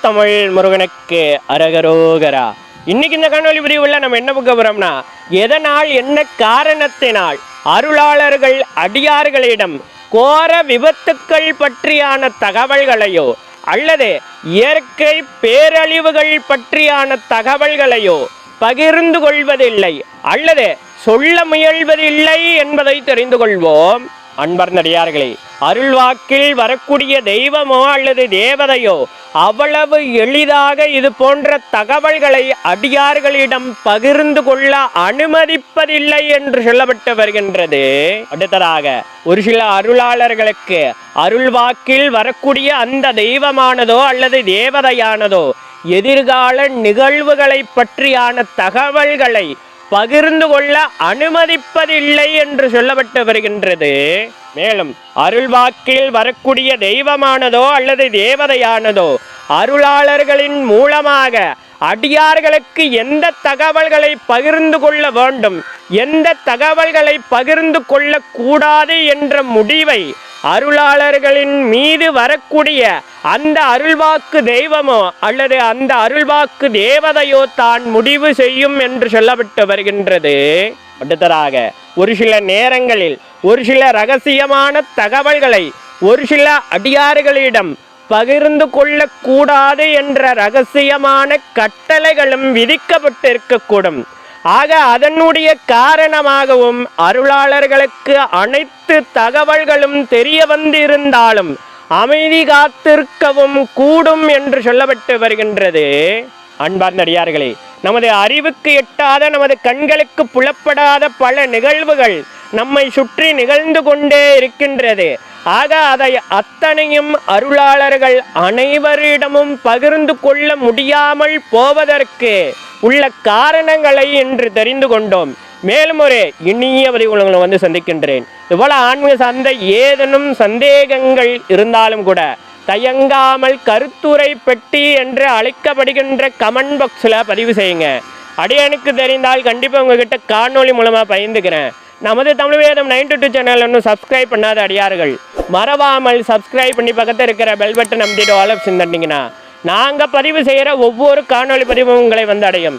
தமிழ் முருகனுக்கு அரகரோகரா. இன்னைக்கு இந்த காணொலி பிரிவுல நம்ம என்ன பார்க்க போறோம்னா எதனால் என்ன காரணத்தினால் அருளாளர்கள் அடியார்களிடம் கோர விபத்துக்கள் பற்றியான தகவல்களையோ அல்லது இயற்கை பேரழிவுகள் பற்றியான தகவல்களையோ பகிர்ந்து கொள்வதில்லை அல்லது சொல்ல முயல்வதில்லை என்பதை தெரிந்து கொள்வோம். அன்பர்ந்தடியார்களே அருள்வாக்கில் வரக்கூடிய தெய்வமோ அல்லது தேவதையோ அவ்வளவு எளிதாக இது போன்ற தகவல்களை அடியார்களிடம் பகிர்ந்து கொள்ள அனுமதிப்பதில்லை என்று சொல்லப்பட்டு வருகின்றது. அடுத்ததாக ஒரு சில அருளாளர்களுக்கு அருள்வாக்கில் வரக்கூடிய அந்த தெய்வமானதோ அல்லது தேவதையானதோ எதிர்கால நிகழ்வுகளை பற்றியான தகவல்களை பகிர்ந்து கொள்ள அனுமதிப்பதில்லை என்று சொல்லப்பட்டு வருகின்றது. மேலும் அருள்வாக்கில் வரக்கூடிய தெய்வமானதோ அல்லது தேவதையானதோ அருளாளர்களின் மூலமாக அடியார்களுக்கு எந்த தகவல்களை பகிர்ந்து கொள்ள வேண்டும் எந்த தகவல்களை பகிர்ந்து கொள்ளக்கூடாது என்ற முடிவை அருளாளர்களின் மீது வரக்கூடிய அந்த அருள்வாக்கு தெய்வமோ அல்லது அந்த அருள்வாக்கு தேவதையோ தான் முடிவு செய்யும் என்று சொல்லப்பட்டு வருகின்றது. அடுத்ததாக ஒரு சில நேரங்களில் ஒரு சில ரகசியமான தகவல்களை ஒரு சில அடியார்களிடம் பகிர்ந்து கொள்ளக்கூடாது என்ற ரகசியமான கட்டளைகளும் விதிக்கப்பட்டிருக்கக்கூடும். ஆக அதனுடைய காரணமாகவும் அருளாளர்களுக்கு அனைத்து தகவல்களும் தெரிய வந்திருந்தாலும் அமைதி காத்திருக்கவும் கூடும் என்று சொல்லப்பட்டு வருகின்றது. அன்பார்ந்தடியார்களே நமது அறிவுக்கு எட்டாத நமது கண்களுக்கு புலப்படாத பல நிகழ்வுகள் நம்மை சுற்றி நிகழ்ந்து கொண்டே இருக்கின்றது. ஆக அதை அத்தனையும் அருளாளர்கள் அனைவரிடமும் பகிர்ந்து கொள்ள முடியாமல் போவதற்கு உள்ள காரணங்களை இன்று தெரிந்து கொண்டோம். மேலும் ஒரு இனிய பதிவு உங்களை வந்து சந்திக்கின்றேன். இதுபோல ஆன்மீக சார்ந்த ஏதேனும் சந்தேகங்கள் இருந்தாலும் கூட தயங்காமல் கருத்துரை பெட்டி என்று அழைக்கப்படுகின்ற கமெண்ட் பாக்ஸில் பதிவு செய்யுங்க. அடியனுக்கு தெரிந்தால் கண்டிப்பாக உங்ககிட்ட காணொளி மூலமாக பயந்துக்கிறேன் நமது Tamil Vedam ninety two channel ஒன்றும் சப்ஸ்கிரைப் பண்ணாத அடியார்கள் மறவாமல் சப்ஸ்கிரைப் பண்ணி பக்கத்தில் இருக்கிற பெல் பட்டன் நம்பிட்டு ஆல் ஆப்ஷன் தட்டிங்கன்னா நாங்கள் பதிவு செய்கிற ஒவ்வொரு காணொளி பதிவும் உங்களை வந்து அடையும்.